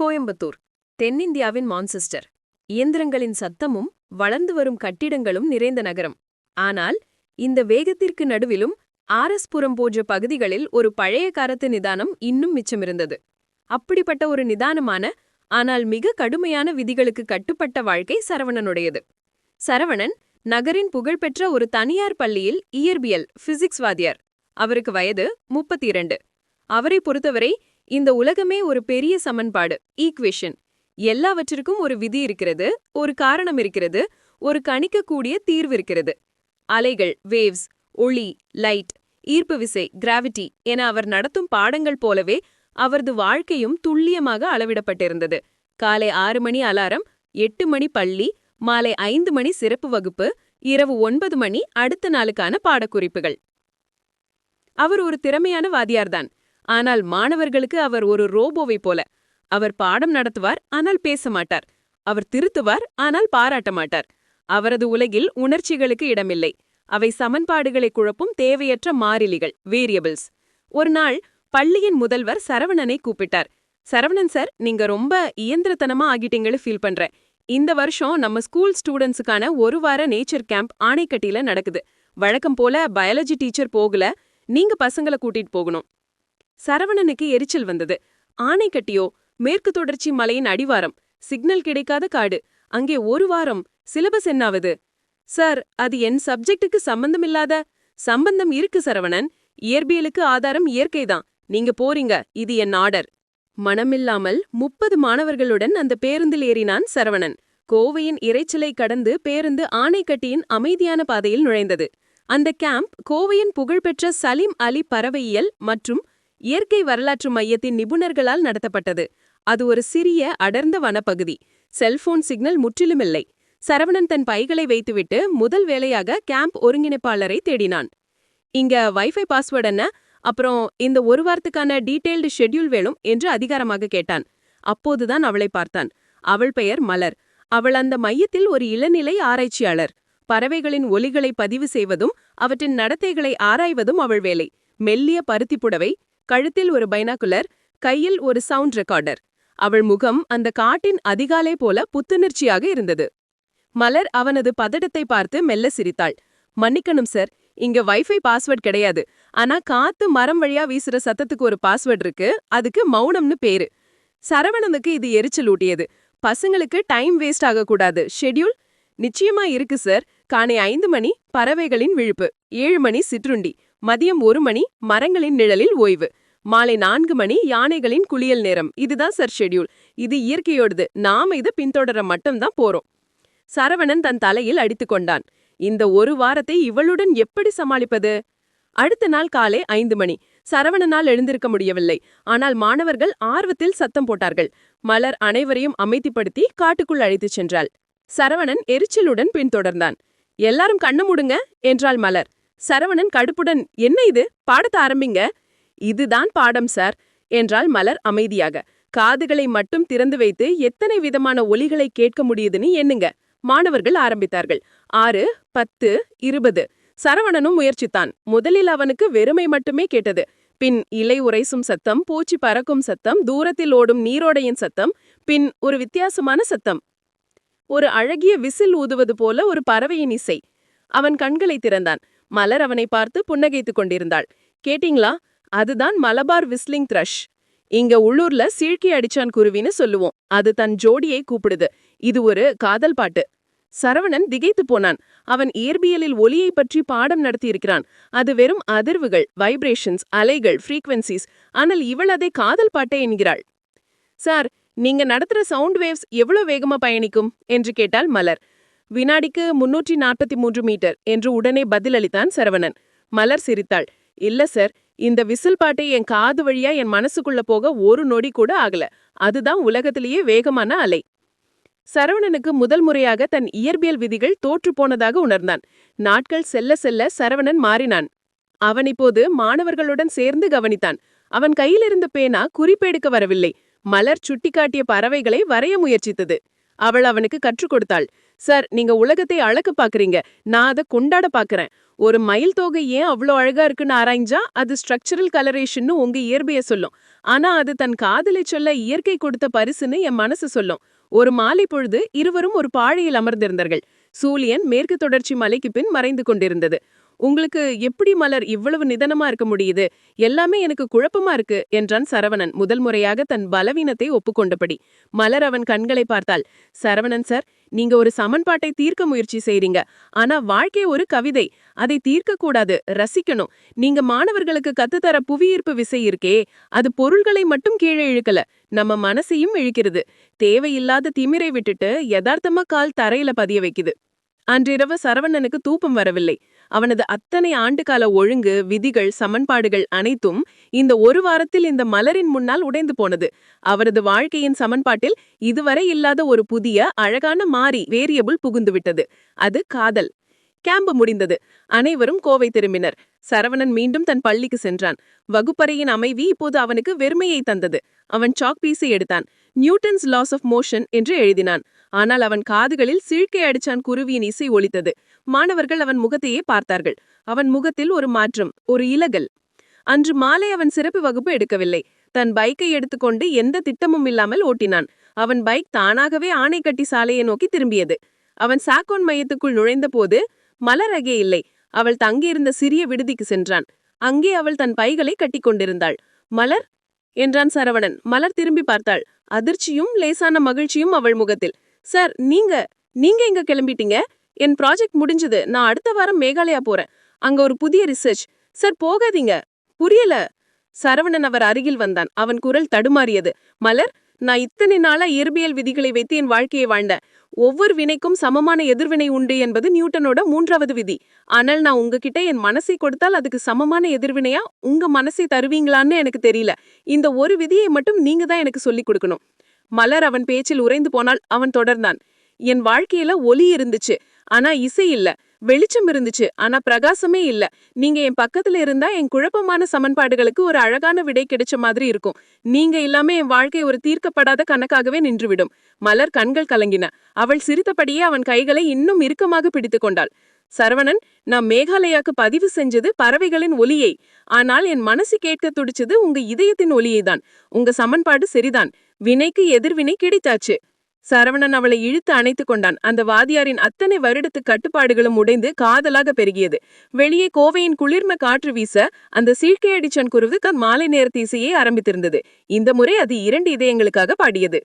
கோயம்புத்தூர் தென்னிந்தியாவின் மான்செஸ்டர். இயந்திரங்களின் சத்தமும் வளர்ந்து வரும் கட்டிடங்களும் நிறைந்த நகரம். ஆனால் இந்த வேகத்திற்கு நடுவிலும் ஆரஸ்புரம் போன்ற பகுதிகளில் ஒரு பழைய காலத்து நிதானம் இன்னும் மிச்சமிருந்தது. அப்படிப்பட்ட ஒரு நிதானமான ஆனால் மிக கடுமையான விதிகளுக்கு கட்டுப்பட்ட வாழ்க்கை சரவணனுடையது. சரவணன் நகரின் புகழ்பெற்ற ஒரு தனியார் பள்ளியில் இயற்பியல் பிசிக்ஸ் வாதியார் அவருக்கு வயது முப்பத்தி இரண்டு. அவரை பொறுத்தவரை இந்த உலகமே ஒரு பெரிய சமன்பாடு ஈக்வேஷன் எல்லாவற்றிற்கும் ஒரு விதி இருக்கிறது ஒரு காரணம் இருக்கிறது ஒரு கணிக்கக்கூடிய தீர்வு இருக்கிறது. அலைகள் வேவ்ஸ் ஒளி லைட் ஈர்ப்பு விசை கிராவிட்டி என அவர் நடத்தும் பாடங்கள் போலவே அவரது வாழ்க்கையும் துல்லியமாக அளவிடப்பட்டிருந்தது. காலை ஆறு மணி அலாரம் எட்டு மணி பள்ளி மாலை ஐந்து மணி சிறப்பு வகுப்பு இரவு ஒன்பது மணி அடுத்த நாளுக்கான பாடக்குறிப்புகள். அவர் ஒரு திறமையான வாதியார்தான் ஆனால் மாணவர்களுக்கு அவர் ஒரு ரோபோவை போல. அவர் பாடம் நடத்துவார் ஆனால் பேச மாட்டார். அவர் திருத்துவார் ஆனால் பாராட்ட மாட்டார். அவரது உலகில் உணர்ச்சிகளுக்கு இடமில்லை. அவை சமன்பாடுகளை குழப்பும் தேவையற்ற மாறிலிகள் வேரியபிள்ஸ் ஒரு நாள் பள்ளியின் முதல்வர் சரவணனை கூப்பிட்டார். சரவணன் சார் நீங்க ரொம்ப இயந்திரத்தனமா ஆகிட்டீங்கன்னு ஃபீல் பண்றேன். இந்த வருஷம் நம்ம ஸ்கூல் ஸ்டூடெண்ட்ஸுக்கான ஒரு வார நேச்சர் கேம்ப் ஆணைக்கட்டியில நடக்குது. வழக்கம் போல பயாலஜி டீச்சர் போகல. நீங்க பசங்களை கூட்டிட்டு போகணும். சரவணனுக்கு எரிச்சல் வந்தது. ஆணைக்கட்டியோ மேற்கு தொடர்ச்சி மலையின் அடிவாரம் சிக்னல் கிடைக்காத காடு அங்கே ஒரு வாரம் சிலபஸ் என்னாவது? சார் அது என் சப்ஜெக்டுக்கு சம்பந்தமில்லாத சம்பந்தம் இருக்கு சரவணன். இயற்பியலுக்கு ஆதாரம் இயற்கைதான். நீங்க போறீங்க இது என் ஆர்டர். மனமில்லாமல் முப்பது மாணவர்களுடன் அந்த பேருந்தில் ஏறினான் சரவணன். கோவையின் இறைச்சலை கடந்து பேருந்து ஆணைக்கட்டியின் அமைதியான பாதையில் நுழைந்தது. அந்த கேம்ப் கோவையின் புகழ்பெற்ற சலீம் அலி பறவையியல் மற்றும் இயற்கை வரலாற்று மையத்தின் நிபுணர்களால் நடத்தப்பட்டது. அது ஒரு சிறிய அடர்ந்த வனப்பகுதி. செல்போன் சிக்னல் முற்றிலுமில்லை. சரவணன் தன் பைகளை வைத்துவிட்டு முதல் வேலையாக கேம்ப் ஒருங்கிணைப்பாளரை தேடினான். இங்க வைஃபை பாஸ்வேர்ட் என்ன? அப்புறம் இந்த ஒரு வாரத்துக்கான டீடைல்டு ஷெட்யூல் வேணும் என்று அதிகாரமாக கேட்டான். அப்போதுதான் அவளை பார்த்தான். அவள் பெயர் மலர். அவள் அந்த மையத்தில் ஒரு இளநிலை ஆராய்ச்சியாளர். பறவைகளின் ஒலிகளை பதிவு செய்வதும் அவற்றின் நடத்தைகளை ஆராய்வதும் அவள் வேலை. மெல்லிய பருத்தி புடவை கழுத்தில் ஒரு பைனாகுலர் கையில் ஒரு சவுண்ட் ரெக்கார்டர். அவள் முகம் அந்த காட்டின் அதிகாலை போல புத்துணர்ச்சியாக இருந்தது. மலர் அவனது பதட்டத்தை பார்த்து மெல்ல சிரித்தாள். மன்னிக்கணும் சார். இங்க வைஃபை பாஸ்வேர்ட் கிடையாது. ஆனா காத்து மரம் வழியா வீசுற சத்தத்துக்கு ஒரு பாஸ்வேர்ட் இருக்கு. அதுக்கு மௌனம்னு பேரு. சரவணனுக்கு இது எரிச்சல் ஊட்டியது பசங்களுக்கு டைம் வேஸ்ட் ஆகக்கூடாது. ஷெட்யூல்? நிச்சயமா இருக்கு சார். காலை ஐந்து மணி பறவைகளின் விழுப்பு ஏழு மணி சிற்றுண்டி மதியம் ஒரு மணி மரங்களின் நிழலில் ஓய்வு மாலை நான்கு மணி யானைகளின் குளியல் நேரம். இதுதான் சார் ஷெட்யூல். இது இயற்கையோடது. நாம இதை பின்தொடர மட்டும்தான் போறோம். சரவணன் தன் தலையில் அடித்து கொண்டான். இந்த ஒரு வாரத்தை இவளுடன் எப்படி சமாளிப்பது? அடுத்த நாள் காலை ஐந்து மணி. சரவணனால் எழுந்திருக்க முடியவில்லை. ஆனால் மாணவர்கள் ஆர்வத்தில் சத்தம் போட்டார்கள். மலர் அனைவரையும் அமைதிப்படுத்தி காட்டுக்குள் அழைத்துச் சென்றாள். சரவணன் எரிச்சலுடன் பின்தொடர்ந்தான். எல்லாரும் கண்ணு முடுங்க என்றாள் மலர். சரவணன் கடுப்புடன் என்ன இது? பாடத்த ஆரம்பிங்க. இதுதான் பாடம் சார் என்றாள் மலர் அமைதியாக. காதுகளை மட்டும் திறந்து வைத்து எத்தனை விதமான ஒலிகளை கேட்க முடியுதுன்னு எண்ணுங்க. மாணவர்கள் ஆரம்பித்தார்கள். ஆறு பத்து இருபது. சரவணனும் முயற்சித்தான். முதலில் அவனுக்கு வெறுமை மட்டுமே கேட்டது. பின் இலை உரைசும் சத்தம் பூச்சி பறக்கும் சத்தம் தூரத்தில் ஓடும் நீரோடையின் சத்தம் பின் ஒரு வித்தியாசமான சத்தம். ஒரு அழகிய விசில் ஊதுவது போல ஒரு பறவையின் இசை. அவன் கண்களை திறந்தான். மலர் அவனை பார்த்து புன்னகைத்துக் கொண்டிருந்தாள். கேட்டீங்களா? அதுதான் மலபார் விஸ்லிங் த்ரஷ். இங்க உள்ளூர்ல சீழ்க்கி அடிச்சான் குருவின்னு சொல்லுவோம். அது தன் ஜோடியை கூப்பிடுது. இது ஒரு காதல் பாட்டு. சரவணன் திகைத்து போனான். அவன் இயற்பியலில் ஒலியை பற்றி பாடம் நடத்தியிருக்கிறான். அது வெறும் அதிர்வுகள் வைப்ரேஷன்ஸ் அலைகள் ஃப்ரீக்வன்சிஸ் ஆனால் இவள் அதை காதல் பாட்டே என்கிறாள். சார் நீங்க நடத்துற சவுண்ட் வேவ்ஸ் எவ்வளவு வேகமா பயணிக்கும்? என்று கேட்டால் மலர். வினாடிக்கு முன்னூற்றி நாற்பத்தி மூன்று மீட்டர் என்று உடனே பதிலளித்தான் சரவணன். மலர் சிரித்தாள். இல்ல சார். இந்த விசில் பாட்டை என் காது வழியா என் மனசுக்குள்ள போக ஒரு நொடி கூட ஆகல. அதுதான் உலகத்திலேயே வேகமான அலை. சரவணனுக்கு முதல் முறையாக தன் இயற்பியல் விதிகள் தோற்று போனதாக உணர்ந்தான். நாட்கள் செல்ல செல்ல சரவணன் மாறினான். அவன் இப்போது மாணவர்களுடன் சேர்ந்து கவனித்தான். அவன் கையிலிருந்த பேனா குறிப்பெடுக்க வரவில்லை. மலர் சுட்டிக்காட்டிய பறவைகளை வரைய முயற்சித்தது. அவள் அவனுக்கு கற்றுக் கொடுத்தாள். சார் நீங்க உலகத்தை அளக்க பாக்குறீங்க நான் அதை கொண்டாட பாக்குறேன் ஒரு மயில் தொகை ஏன் அவ்வளோ அழகா இருக்குன்னு ஆராய்ஞ்சா அது ஸ்ட்ரக்சரல் கலரேஷன்னு உங்க இயற்பிய சொல்லும். ஆனா அது தன் காதலை சொல்ல இயற்கை கொடுத்த பரிசுன்னு என் மனசு சொல்லும். ஒரு மாலை பொழுது இருவரும் ஒரு பாழையில் அமர்ந்திருந்தார்கள். சூலியன் மேற்கு தொடர்ச்சி மலைக்கு பின் மறைந்து கொண்டிருந்தது. உங்களுக்கு எப்படி மலர் இவ்வளவு நிதனமா இருக்க முடியுது? எல்லாமே எனக்கு குழப்பமா இருக்கு என்றான் சரவணன் முதல் முறையாக தன் பலவீனத்தை ஒப்புக்கொண்டபடி. மலர் அவன் கண்களை பார்த்தாள். சரவணன் சார் நீங்க ஒரு சமன்பாட்டை தீர்க்க முயற்சி செய்றீங்க. ஆனா வாழ்க்கை ஒரு கவிதை. அதை தீர்க்க கூடாது. ரசிக்கணும். நீங்க மாணவர்களுக்கு கத்துத்தர புவியீர்ப்பு விசை இருக்கே. அது பொருள்களை மட்டும் கீழே இழுக்கல. நம்ம மனசையும் இழுக்கிறது. தேவையில்லாத திமிரை விட்டுட்டு யதார்த்தமா கால் தரையில பதிய வைக்குது. அன்றிரவு சரவணனுக்கு தூப்பம் வரவில்லை. அவனது அத்தனை ஆண்டுகால ஒழுங்கு விதிகள் சமன்பாடுகள் அனைத்தும் இந்த ஒரு வாரத்தில் இந்த மலரின் முன்னால் உடைந்து போனது. அவரது வாழ்க்கையின் சமன்பாட்டில் இதுவரை இல்லாத ஒரு புதிய அழகான மாறி வேரியபிள் புகுந்துவிட்டது. அது காதல். கேம்பு முடிந்தது. அனைவரும் கோவை திரும்பினர். சரவணன் மீண்டும் தன் பள்ளிக்கு சென்றான். வகுப்பறையின் அமைவி இப்போது அவனுக்கு வெறுமையை தந்தது. அவன் சாக் பீஸை எடுத்தான். நியூட்டன்ஸ் லாஸ் ஆஃப் மோஷன் என்று எழுதினான். ஆனால் அவன் காதுகளில் சீழ்க்கை அடிச்சான் குருவியின் இசை ஒலித்தது. மாணவர்கள் அவன் முகத்தையே பார்த்தார்கள். அவன் முகத்தில் ஒரு மாற்றம் ஒரு இலகல். அன்று மாலை அவன் சிறப்பு வகுப்பு எடுக்கவில்லை. தன் பைக்கை எடுத்துக்கொண்டு எந்த திட்டமும் இல்லாமல் ஓட்டினான். அவன் பைக் தானாகவே ஆணைக்கட்டி சாலையை நோக்கி திரும்பியது. அவன் சாக்கோன் மையத்துக்குள் நுழைந்தபோது மலர் அகே இல்லை. அவள் தங்கியிருந்த சிறிய விடுதிக்கு சென்றான். அங்கே அவள் தன் பைகளை கட்டிக்கொண்டிருந்தாள். மலர் என்றான் சரவணன். மலர் திரும்பி பார்த்தாள். அதிர்ச்சியும் லேசான மகிழ்ச்சியும் அவள் முகத்தில். சார் நீங்க நீங்க எங்க கிளம்பிட்டீங்க? என் ப்ராஜெக்ட் முடிஞ்சது. நான் அடுத்த வாரம் மேகாலயா போறேன். அங்க ஒரு புதிய ரிசர்ச். சார் போகாதீங்க. புரியல. சரவணன் அவர் அருகில் வந்தான். அவன் குரல் தடுமாறியது. மலர் நான் இத்தனை நாளா இயற்பியல் விதிகளை வைத்து என் வாழ்க்கையை வாழ்ந்தேன். ஒவ்வொரு வினைக்கும் சமமான எதிர்வினை உண்டு என்பது நியூட்டனோட மூன்றாவது விதி. ஆனால் நான் உங்ககிட்ட என் மனசை கொடுத்தால் அதுக்கு சமமான எதிர்வினையா உங்க மனசை தருவீங்களான்னு எனக்கு தெரியல. இந்த ஒரு விதியை மட்டும் நீங்க தான் எனக்கு சொல்லிக் கொடுக்கணும். மலர் அவன் பேச்சில் உறைந்து போனால் அவன் தொடர்ந்தான். என் வாழ்க்கையில ஒலி இருந்துச்சு. ஆனா இசை இல்ல. வெளிச்சம் இருந்துச்சு. ஆனா பிரகாசமே இல்ல. நீங்க என் பக்கத்துல இருந்தா என் குழப்பமான சமன்பாடுகளுக்கு ஒரு அழகான விடை கிடைச்ச மாதிரி இருக்கும். நீங்க இல்லாம என் வாழ்க்கை ஒரு தீர்க்கப்படாத கணக்காகவே நின்றுவிடும். மலர் கண்கள் கலங்கின. அவள் சிரித்தபடியே அவன் கைகளை இன்னும் இறுக்கமாக பிடித்து கொண்டாள். சரவணன் நான் மேகாலயாக்கு பதிவு செஞ்சது பறவைகளின் ஒலியை. ஆனால் என் மனசு கேட்க துடிச்சது உங்க இதயத்தின் ஒலியை தான் உங்க சமன்பாடு சரிதான். வினைக்கு எதிர்வினை கிடைத்தாச்சு. சரவணன் அவளை இழுத்து அணைத்துக் கொண்டான். அந்த வாதியாரின் அத்தனை வருடத்து கட்டுப்பாடுகளும் உடைந்து காதலாக பெருகியது. வெளியே கோவையின் குளிர்ம காற்று வீச அந்த சீழ்க்கையடிச்சன் குருவு தன் மாலை நேரத்தீசையே ஆரம்பித்திருந்தது. இந்த முறை அது இரண்டு இதயங்களுக்காக பாடியது.